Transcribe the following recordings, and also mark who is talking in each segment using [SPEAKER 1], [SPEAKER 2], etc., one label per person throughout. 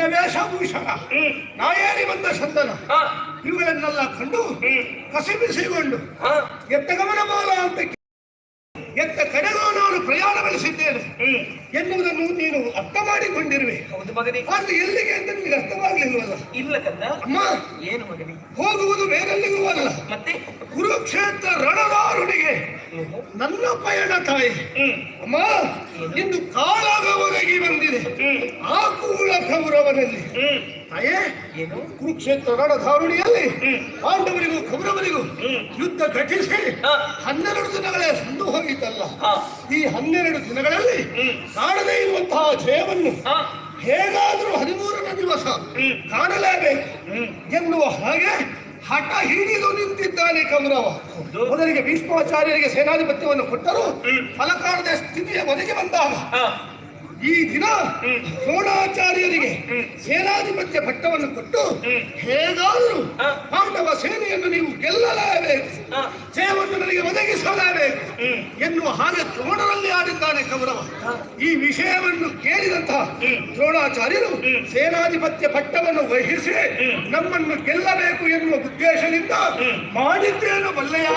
[SPEAKER 1] ನನ್ನ ವೇಷಭೂಷಣ. ನಾಯೇರಿ ಬಂದ ಸಂದನ ಇವುಗಳನ್ನೆಲ್ಲ ಕಂಡು ಕಸಿಬಿಸಿಕೊಂಡು ಕಸಿಬಿಸಿಕೊಂಡು ಕಡೆಗೂ ನಾನು ಪ್ರಯಾಣ ಬೆಳೆಸಿದ್ದೇನೆ ಎನ್ನುವುದನ್ನು ನೀನು ಅರ್ಥ ಮಾಡಿಕೊಂಡಿರುವೆ.
[SPEAKER 2] ಹೌದು ಮಗನೇ.
[SPEAKER 1] ಆದ್ರೆ ಎಲ್ಲಿಗೆ ಅಂತ ನಿಮಗೆ ಅರ್ಥವಾಗ್ಲಿಲ್ವಲ್ಲ
[SPEAKER 2] ಇಲ್ಲ ಕಂದ
[SPEAKER 1] ಅಮ್ಮ.
[SPEAKER 2] ಏನು ಮಗನೇ?
[SPEAKER 1] ಹೋಗುವುದು ಬೇರೆಲ್ಲಿಗೂ ಅಲ್ಲ
[SPEAKER 2] ಮತ್ತೆ?
[SPEAKER 1] ಕುರುಕ್ಷೇತ್ರ ರಣದಾರುಣಿಗೆ. ನನ್ನ ಪಯಣ ತಾಯಿ. ಅಮ್ಮ ಇಂದು ಕಾಲಾಗವರೆಗೆ ಬಂದಿದೆ. ಆ ಕೂಳ ಕೌರವನಲ್ಲಿ. ತಾಯೇ
[SPEAKER 2] ಏನು
[SPEAKER 1] ಕುರುಕ್ಷೇತ್ರ ರಣಧಾರುಣಿಯಲ್ಲಿ
[SPEAKER 2] ಧಾರುಣಿಯಲ್ಲಿ
[SPEAKER 1] ಪಾಂಡವರಿಗೂ ಕೌರವರಿಗೂ ಯುದ್ಧ ಘಟಿಸಿ ಹನ್ನೆರಡು ದಿನಗಳೇ ಸಂದು
[SPEAKER 2] ಹೋಗಿದ್ದಲ್ಲ.
[SPEAKER 1] ಈ ಹನ್ನೆರಡು ದಿನಗಳಲ್ಲಿ. ಕಾಣದೇ ಇರುವಂತಹ ಜಯವನ್ನು ಹೇಗಾದರೂ ಹದಿಮೂರನೇ ದಿವಸ. ಕಾಣಲೇಬೇಕು. ಎನ್ನುವ ಹಾಗೆ ಹಠ ಹಿಡಿದು ನಿಂತಿದ್ದಾನೆ ಕೌರವ. ಮೊದಲಿಗೆ ಭೀಷ್ಮಾಚಾರ್ಯರಿಗೆ ಸೇನಾಧಿಪತ್ಯವನ್ನು ಕೊಟ್ಟರು. ಫಲಕಾರದ ಸ್ಥಿತಿಯ ಒದಗಿ ಬಂದಾಗ ಈ ದಿನ. ದ್ರೋಣಾಚಾರ್ಯರಿಗೆ ಸೇನಾಧಿಪತ್ಯ ಪಟ್ಟವನ್ನು ಕೊಟ್ಟು. ಹೇಗಾದರೂ. ಪಾಂಡವ ಸೇನೆಯನ್ನು ನೀವು ಗೆಲ್ಲಲೇಬೇಕು
[SPEAKER 2] ಸೇವನ್ನು
[SPEAKER 1] ಜಯವನ್ನು ನನಗೆ ಒದಗಿಸಲೇಬೇಕು ಎನ್ನುವ ಹಾಗೆ ದ್ರೋಣರಲ್ಲಿ ಆಡಿದ್ದಾನೆ ಕೌರವ ಈ ವಿಷಯವನ್ನು ಕೇಳಿದಂತಹ. ದ್ರೋಣಾಚಾರ್ಯರು ಸೇನಾಧಿಪತ್ಯ ಪಟ್ಟವನ್ನು ವಹಿಸಿ ನಮ್ಮನ್ನು ಗೆಲ್ಲಬೇಕು ಎನ್ನುವ ಉದ್ದೇಶದಿಂದ. ಮಾಡಿದ್ದೇನು ಬಲ್ಲೆಯ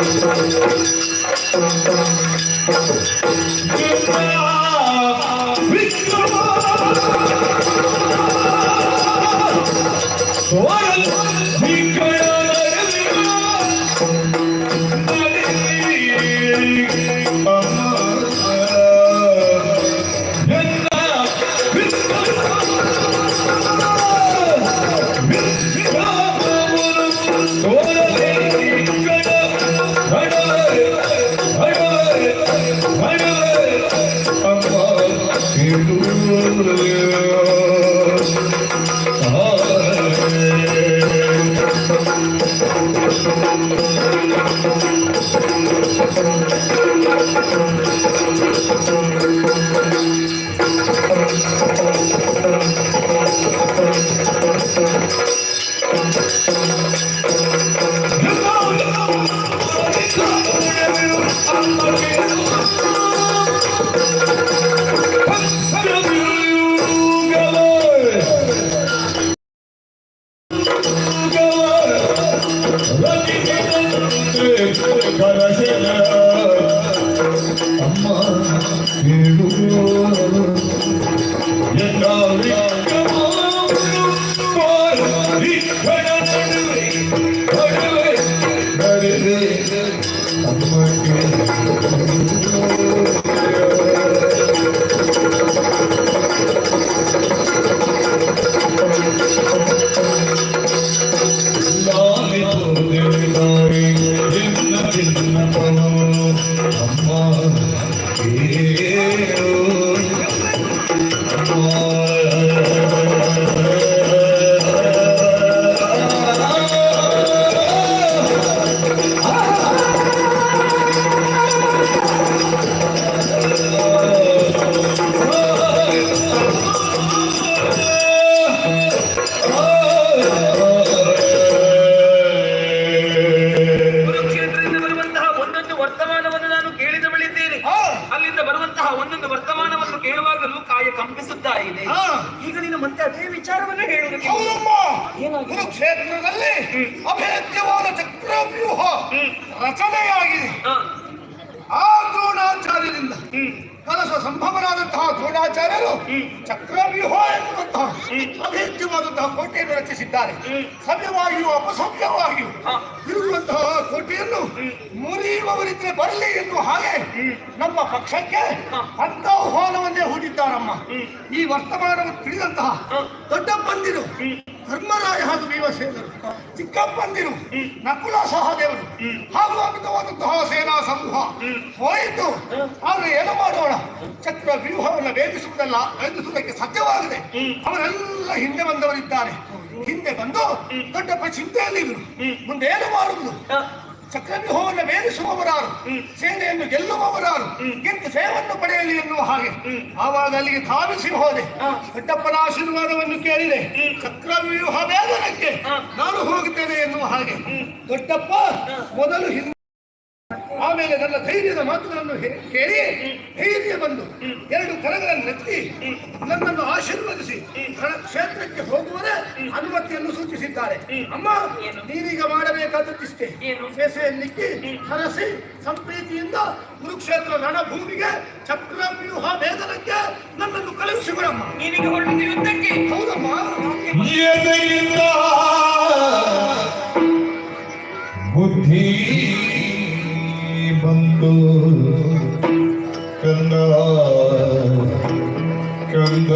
[SPEAKER 2] ಏನು ಮಾಡಿದ್ರು ಕಂದ ಕುರುಕ್ಷೇತ್ರದಿಂದ I'm the
[SPEAKER 1] one
[SPEAKER 2] who's got the power. ಕೇಳುವಾಗಲೂ ಕಾಯ ಕಂಪಿಸುತ್ತಾ ಇದೆ. ಈಗ ನೀನು ಮತ್ತೆ ಅದೇ ವಿಚಾರವನ್ನು ಹೇಳುವುದಕ್ಕೆ
[SPEAKER 1] ಹೌದಮ್ಮ? ಕುರುಕ್ಷೇತ್ರದಲ್ಲಿ. ಅಭೇದ್ಯವಾದ ಚಕ್ರವ್ಯೂಹ ರಚನೆಯಾಗಿದೆ. ಆ ದ್ರೋಣಾಚಾರ್ಯರಿಂದ ಕಲಸ ಸಂಭವನಾದಂತಹ ದ್ರೋಣಾಚಾರ್ಯರು ಚಕ್ರವ್ಯೂಹ ಎನ್ನುವಂತಹ ಅಭೇದ್ಯವಾದಂತಹ ಕೋಟೆಯನ್ನು ರಚಿಸಿದ್ದಾರೆ. ಸಭ್ಯವಾಗಿಯೂ
[SPEAKER 3] ಅಪಸಭ್ಯವಾಗಿಯೂ.
[SPEAKER 1] ಇರುವಂತಹ ಕೋಟೆಯನ್ನು ಮುರಿಯುವವರಿದ್ರೆ ಬರಲಿ ಎಂದು ಹಾಗೆ ನಮ್ಮ ಪಕ್ಷಕ್ಕೆ ಅಂತಹ್ವಾನವನ್ನೇ ಹೂಡಿದ್ದಾರಮ್ಮ. ಈ ವರ್ತಮಾನವನ್ನು ತಿಳಿದಂತಹ ದೊಡ್ಡಪ್ಪಂದಿರು ಧರ್ಮರಾಯ ಹಾಗೂ ಭೀಮಸೇನರು, ಚಿಕ್ಕಪ್ಪಂದಿರು ನಕುಲ ಸಹದೇವರು, ಹಾಗೂ ಅಮಿತವಾದಂತಹ ಸೇನಾ ಸಮೂಹ ಹೋಯಿತು. ಆದ್ರೆ ಏನು ಮಾಡೋಣ? ಚಕ್ರ ವ್ಯೂಹವನ್ನು ವೇದಿಸುವುದಲ್ಲ ವೇದಿಸುವುದಕ್ಕೆ ಸಾಧ್ಯವಾಗಿದೆ ಅವರೆಲ್ಲ ಹಿಂದೆ ಬಂದವರಿದ್ದಾರೆ. ಹಿಂದೆ ಬಂದು ದೊಡ್ಡಪ್ಪ ಚಿಂತೆಯಲ್ಲಿ ಮುಂದೆ ಏನು ಮಾಡುವುದು? ಚಕ್ರವ್ಯೂಹವನ್ನು ಬೇರಿಸುವವರಾರು ಸೇನೆಯನ್ನು ಗೆಲ್ಲುವವರಾರು ಗೆದ್ದು ಸೇವನ್ನು ಪಡೆಯಲಿ ಎನ್ನುವ ಹಾಗೆ. ಆವಾಗ ಅಲ್ಲಿಗೆ ಧಾವಿಸಿ ಹೋದೆ. ದೊಡ್ಡಪ್ಪನ ಆಶೀರ್ವಾದವನ್ನು ಕೇಳಿದೆ. ಚಕ್ರವ್ಯೂಹ ಬೇಗನಕ್ಕೆ ನಾನು ಹೋಗುತ್ತೇನೆ ಎನ್ನುವ ಹಾಗೆ. ದೊಡ್ಡಪ್ಪ ಮೊದಲು ಹಿಂದೆ. ಆಮೇಲೆ ನನ್ನ ಧೈರ್ಯದ ಮಾತುಗಳನ್ನು ಕೇಳಿ ಧೈರ್ಯ ಬಂದು ಎರಡು ಕರಗಳನ್ನು ನೆತ್ತಿ ನನ್ನನ್ನು ಆಶೀರ್ವದಿಸಿ ಕ್ಷೇತ್ರಕ್ಕೆ ಹೋಗುವರೆ ಸೂಚಿಸಿದ್ದಾರೆ ಅಮ್ಮ ನೀನೀಗ ಮಾಡಬೇಕಾದದ್ದಿಷ್ಟೇ? ನಿಕ್ಕಿ ಹರಸಿ ಸಂಪ್ರೀತಿಯಿಂದ ಕುರುಕ್ಷೇತ್ರ ರಣಭೂಮಿಗೆ ಚಕ್ರವ್ಯೂಹ ವೇದನಕ್ಕೆ ನನ್ನನ್ನು ಕಳುಹಿಸಿಬಿಡಮ್ಮ
[SPEAKER 3] ನೀನೀಗ ಹೊರಟಿದ್ದ ಯುದ್ಧಕ್ಕೆ?
[SPEAKER 1] ಹೌದಮ್ಮ.
[SPEAKER 2] ಬುದ್ಧಿ ಬಂತು ಕಂದ ಕಂದ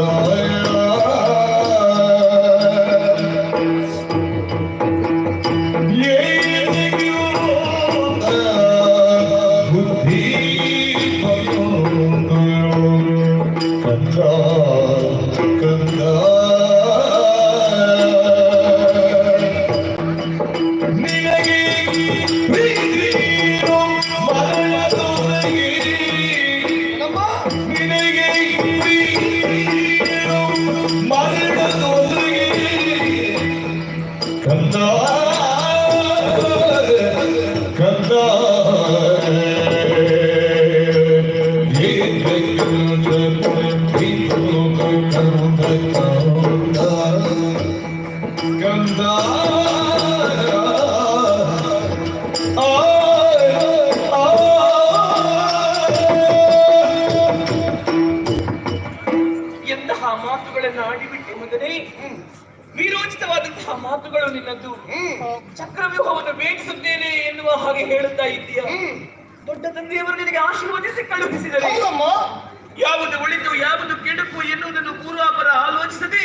[SPEAKER 3] ಮಾತುಗಳು ನಿನ್ನದ್ದು. ಚಕ್ರವ್ಯೂಹವನ್ನು ಬೇಡಿಸುತ್ತೇನೆ ಎನ್ನುವ ಹಾಗೆ ಹೇಳುತ್ತಾ ಇದ್ದೀಯ? ದೊಡ್ಡ ತಂದೆಯವರು ನಿನಗೆ ಆಶೀರ್ವದಿಸಿ ಕಳುಹಿಸಿದರೆ. ಯಾವುದು ಒಳಿತು ಯಾವುದು ಕೆಡುಕು ಎನ್ನುವುದನ್ನು ಪೂರ್ವಾಪರ ಆಲೋಚಿಸದೆ.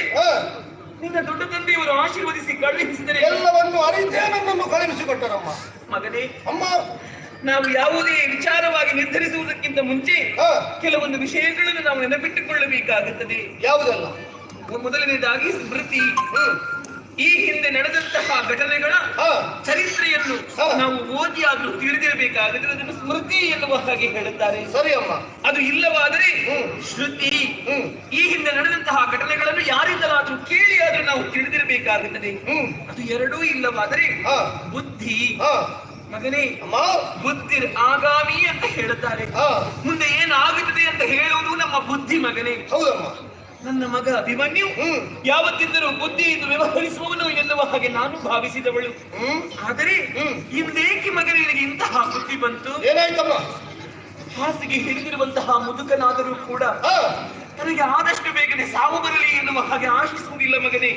[SPEAKER 3] ನಿನ್ನ ದೊಡ್ಡ ತಂದೆಯವರು ಆಶೀರ್ವದಿಸಿ ಕಳುಹಿಸಿದರೆ.
[SPEAKER 1] ಎಲ್ಲವನ್ನು ಅರಿತೇ ನನ್ನನ್ನು ಕಳುಹಿಸಿಕೊಟ್ಟರಮ್ಮ.
[SPEAKER 3] ಮಗನೇ
[SPEAKER 1] ಅಮ್ಮ.
[SPEAKER 3] ನಾವು ಯಾವುದೇ ವಿಚಾರವಾಗಿ ನಿರ್ಧರಿಸುವುದಕ್ಕಿಂತ ಮುಂಚೆ. ಕೆಲವೊಂದು ವಿಷಯಗಳನ್ನು ನಾವು ನೆನಪಿಟ್ಟುಕೊಳ್ಳಬೇಕಾಗುತ್ತದೆ.
[SPEAKER 1] ಯಾವುದಲ್ಲ?
[SPEAKER 3] ಮೊದಲನೇದಾಗಿ ಸ್ಮೃತಿ. ಈ ಹಿಂದೆ ನಡೆದಂತಹ ಘಟನೆಗಳ. ಚರಿತ್ರೆಯನ್ನು ನಾವು ಓದಿ ಓದಿಯಾದ್ರೂ ತಿಳಿದಿರಬೇಕಾಗಿದ್ರೆ ಅದನ್ನು ಸ್ಮೃತಿ ಎನ್ನುವ ಹಾಗೆ ಹೇಳುತ್ತಾರೆ
[SPEAKER 1] ಸರಿ ಅಮ್ಮ
[SPEAKER 3] ಅದು ಇಲ್ಲವಾದರೆ. ಶ್ರುತಿ. ಈ ಹಿಂದೆ ನಡೆದಂತಹ ಘಟನೆಗಳನ್ನು ಯಾರಿಂದಲಾದ್ರೂ ಕೇಳಿ ಆದ್ರೂ ನಾವು ತಿಳಿದಿರಬೇಕಾಗುತ್ತದೆ
[SPEAKER 1] ಹ್ಮ್
[SPEAKER 3] ಅದು ಎರಡೂ ಇಲ್ಲವಾದರೆ. ಬುದ್ಧಿ. ಮಗನೇ
[SPEAKER 1] ಅಮ್ಮ
[SPEAKER 3] ಬುದ್ಧಿ ಆಗಾಮಿ ಅಂತ ಹೇಳುತ್ತಾರೆ. ಮುಂದೆ ಏನಾಗುತ್ತದೆ ಅಂತ ಹೇಳುವುದು ನಮ್ಮ ಬುದ್ಧಿ ಮಗನೇ
[SPEAKER 1] ಹೌದಮ್ಮ
[SPEAKER 3] ನನ್ನ ಮಗ ಅಭಿಮನ್ಯು
[SPEAKER 1] ಹ್ಮ್.
[SPEAKER 3] ಯಾವತ್ತಿದ್ದರೂ ಎಂದು ವ್ಯವಹರಿಸುವವನು ಎನ್ನುವ ಹಾಗೆ ನಾನು ಭಾವಿಸಿದವಳು
[SPEAKER 1] ಹ್ಮ್
[SPEAKER 3] ಆದರೆ
[SPEAKER 1] ಹ್ಮ್.
[SPEAKER 3] ಇಂದೇಕೆ ಮಗನಿಗೆ ಇಂತಹ ಬುದ್ಧಿ ಬಂತು
[SPEAKER 1] ಏನಾಯ್ತಮ್ಮ
[SPEAKER 3] ಹಾಸಿಗೆ ಹಿಡಿದಿರುವಂತಹ ಮುದುಕನಾದರೂ ಕೂಡ. ನನಗೆ ಆದಷ್ಟು ಬೇಗನೆ ಸಾವು ಬರಲಿ ಎನ್ನುವ ಹಾಗೆ ಆಶಿಸುವುದಿಲ್ಲ ಮಗನೇ.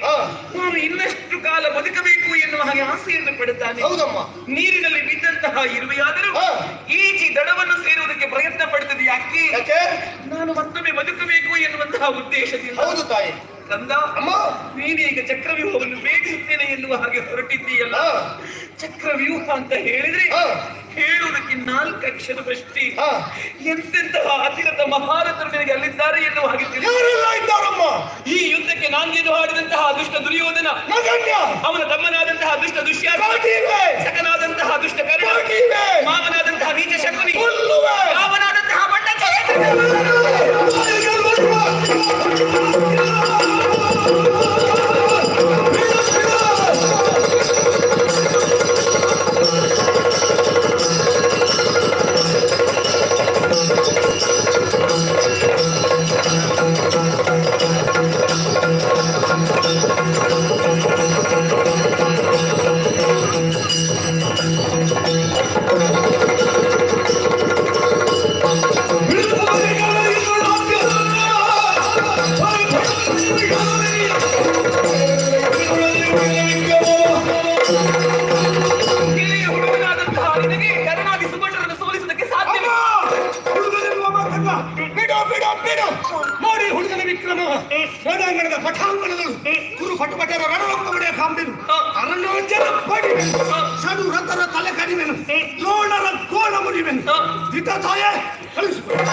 [SPEAKER 3] ನಾನು ಇನ್ನಷ್ಟು ಕಾಲ ಬದುಕಬೇಕು ಎನ್ನುವ ಹಾಗೆ ಆಸೆಯನ್ನು ಪಡುತ್ತಾನೆ.
[SPEAKER 1] ಹೌದಮ್ಮ.
[SPEAKER 3] ನೀರಿನಲ್ಲಿ ಬಿದ್ದಂತಹ ಇರುವೆಯಾದರೂ. ಈಜಿ ದಡವನ್ನು ಸೇರುವುದಕ್ಕೆ ಪ್ರಯತ್ನ ಪಡುತ್ತದೆ ಯಾಕೆ? ನಾನು ಮತ್ತೊಮ್ಮೆ ಬದುಕಬೇಕು ಎನ್ನುವಂತಹ ಉದ್ದೇಶದಿಂದ.
[SPEAKER 1] ಹೌದು ತಾಯಿ.
[SPEAKER 3] ಕಂದ
[SPEAKER 1] ಅಮ್ಮ!
[SPEAKER 3] ನೀನೀಗ ಚಕ್ರವ್ಯೂಹವನ್ನು ಬೇಡಿಸುತ್ತೇನೆ ಎನ್ನುವ ಹಾಗೆ ಹೊರಟಿದ್ದೀಯಲ್ಲ. ಚಕ್ರವ್ಯೂಹ ಅಂತ ಹೇಳಿದ್ರೆ. ಹೇಳುವುದಕ್ಕೆ ನಾಲ್ಕು ಅಕ್ಷರವಷ್ಟೇ
[SPEAKER 1] ಹ.
[SPEAKER 3] ಎಂತೆಂತಹ ಅತಿರಥ ಮಹಾರಥರು ನಿನಗೆ ಅಲ್ಲಿದ್ದಾರೆ ಎನ್ನುವ ಹಾಗೆ
[SPEAKER 1] ಇದ್ದಾರಮ್ಮ?
[SPEAKER 3] ಈ ಯುದ್ಧಕ್ಕೆ ನಾಂದಿಯನ್ನು ಹಾಡಿದಂತಹ ದುಷ್ಟ ದುರ್ಯೋಧನ ಅವನ ತಮ್ಮನಾದಂತಹ ದುಷ್ಟ
[SPEAKER 1] ದುಷ್ಯ
[SPEAKER 3] ಸಕನಾದಂತಹ ದುಷ್ಟ ಕರ್ಣ
[SPEAKER 1] ಕಾಟಿವೆ
[SPEAKER 3] ಮಾವನಾದಂತಹ ನೀಚ ಶಕುನಿ
[SPEAKER 1] ಮಾವನಾದಂತಹ
[SPEAKER 3] ರಾಮನಾದಂತಹ ಬಂಡ
[SPEAKER 1] ಪಟುಪಟರ ರಣರಂಗಮುಡಿಯ ಕಾಂಬೆನು
[SPEAKER 3] ಹ.
[SPEAKER 1] ಅರಣ್ಯವಂಚನ ಪಡಿವೆನು
[SPEAKER 3] ಹ.
[SPEAKER 1] ಸಡು ರಥರ ತಲೆ ಕಡಿವೆನು ದ್ರೋಣರ ಕೋಣ ಮುರಿವೆನು
[SPEAKER 3] ಹ.
[SPEAKER 1] ದಿಟ ತಾಯೇ ಕಳಿಸಿಕೊಡು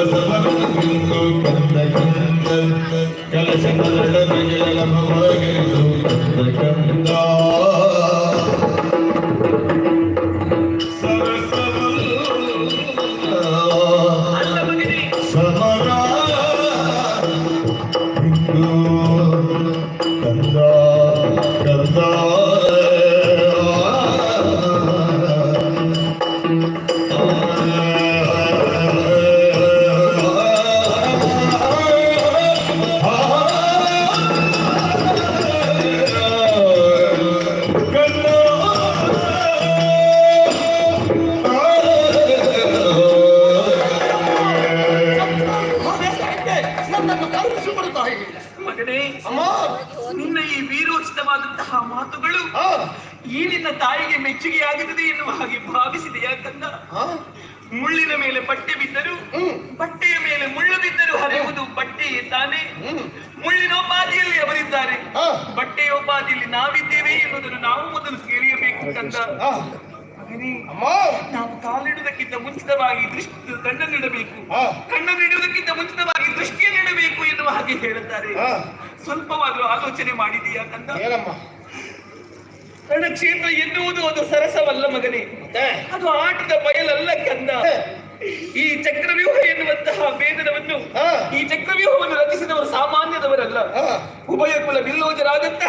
[SPEAKER 2] ಸರಸಬಲ್ಲ ಸಮರವಿಂದು ಕಂದ ಕಂದ ಕಲಶ ನರಳ ಗೆಲ್ಲಲ ಬಲಗಿರಿದು ಕಂದ ಕಂದ
[SPEAKER 1] ನನ್ನನ್ನು ಕರುಣಿಸಿಕೊಡು ತಾಯಿ
[SPEAKER 3] ಮಗನೇ
[SPEAKER 1] ಅಮ್ಮ!
[SPEAKER 3] ನಿನ್ನ ಈ ವೀರೋಚಿತವಾದಂತಹ ಮಾತುಗಳು. ಈ ನಿನ್ನ ತಾಯಿಗೆ ಮೆಚ್ಚುಗೆಯಾಗುತ್ತದೆ ಎನ್ನುವ ಹಾಗೆ ಭಾವಿಸಿದೆ.
[SPEAKER 1] ಯಾಕಂದ.
[SPEAKER 3] ಮುಳ್ಳಿನ ಮೇಲೆ ಬಟ್ಟೆ ಬಿದ್ದರು. ಬಟ್ಟೆಯ ಮೇಲೆ ಮುಳ್ಳು ಬಿದ್ದರು ಹರಿಯುವುದು ಬಟ್ಟೆಯೇ ತಾನೇ?
[SPEAKER 1] ಮುಳ್ಳಿನ
[SPEAKER 3] ಮುಳ್ಳಿನೋಪಾದಿಯಲ್ಲಿ ಅವರಿದ್ದಾರೆ.
[SPEAKER 1] ಬಟ್ಟೆಯ
[SPEAKER 3] ಬಟ್ಟೆಯೋಪಾದಿಯಲ್ಲಿ ನಾವಿದ್ದೇವೆ ಎನ್ನುವುದನ್ನು ನಾವು ಮೊದಲು ತಿಳಿಯಬೇಕು ಕಂದ. ನಾವು ಕಾಲಿಡುವುದಕ್ಕಿಂತ ಮುಂಚಿತವಾಗಿ ದೃಷ್ಟಿ ಕಣ್ಣನ್ನಿಡಬೇಕು
[SPEAKER 1] ಕಣ್ಣನ್ನು
[SPEAKER 3] ಇಡುವುದಕ್ಕಿಂತ ಮುಂಚಿತವಾಗಿ ದೃಷ್ಟಿಯನ್ನಿಡಬೇಕು ಎನ್ನುವ ಹಾಗೆ ಹೇಳುತ್ತಾರೆ. ಸ್ವಲ್ಪವಾದರೂ ಆಲೋಚನೆ ಮಾಡಿದೀಯಾ ಕಂದ?
[SPEAKER 1] ಕಣ್ಣ
[SPEAKER 3] ಕ್ಷೇತ್ರ ಎನ್ನುವುದು ಅದು ಸರಸವಲ್ಲ ಮಗನೇ. ಅದು ಆಟದ ಬಯಲಲ್ಲ ಕಂದ. ಈ ಚಕ್ರವ್ಯೂಹ ಎನ್ನುವಂತಹ ವೇದನವನ್ನು. ಈ ಚಕ್ರವ್ಯೂಹವನ್ನು ರಚಿಸಿದವರು ಸಾಮಾನ್ಯದವರಲ್ಲ. ಉಭಯ ಕುಲ ಬಿಲ್ಲೋಜರಾದಂತಹ